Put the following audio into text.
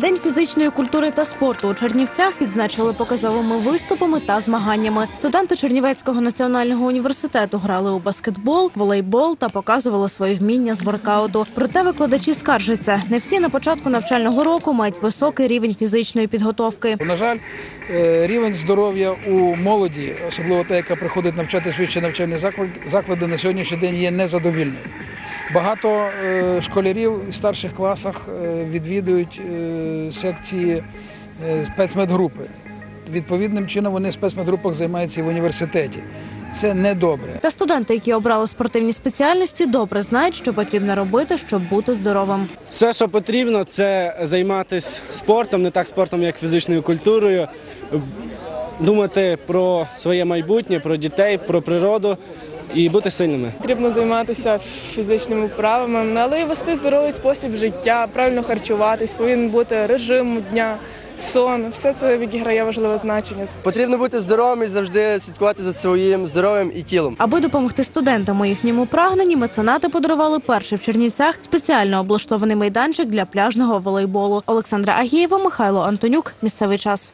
День фізичної культури та спорту у Чернівцях відзначили показовими виступами та змаганнями. Студенти Чернівецького національного університету грали у баскетбол, волейбол та показували свої вміння з воркауту. Проте викладачі скаржаться, не всі на початку навчального року мають високий рівень фізичної підготовки. На жаль, е, рівень здоров'я у молоді, особливо та, яка приходить навчати швидше навчальні заклади, заклади на сьогоднішній день є незадовільною. Багато е, школярів в старших класах е, відвідують е, секції спецмедгрупи. Відповідним чином вони в спецмедгрупах займаються і в університеті. Це не добре. Та студенти, які обрали спортивні спеціальності, добре знають, що потрібно робити, щоб бути здоровим. Все, що потрібно, це займатися спортом, не так спортом, як фізичною культурою, думати про своє майбутнє, про дітей, про природу і бути сильними. Потрібно займатися фізичними вправами, але й вести здоровий спосіб життя, правильно харчуватись, повинен бути режим дня, сон. Все це відіграє важливе значення. Потрібно бути здоровим і завжди слідкувати за своїм здоров'ям і тілом. Аби допомогти студентам у їхньому прагненні, меценати подарували перший в Чернівцях спеціально облаштований майданчик для пляжного волейболу. Олександра Агієва, Михайло Антонюк. Місцевий час.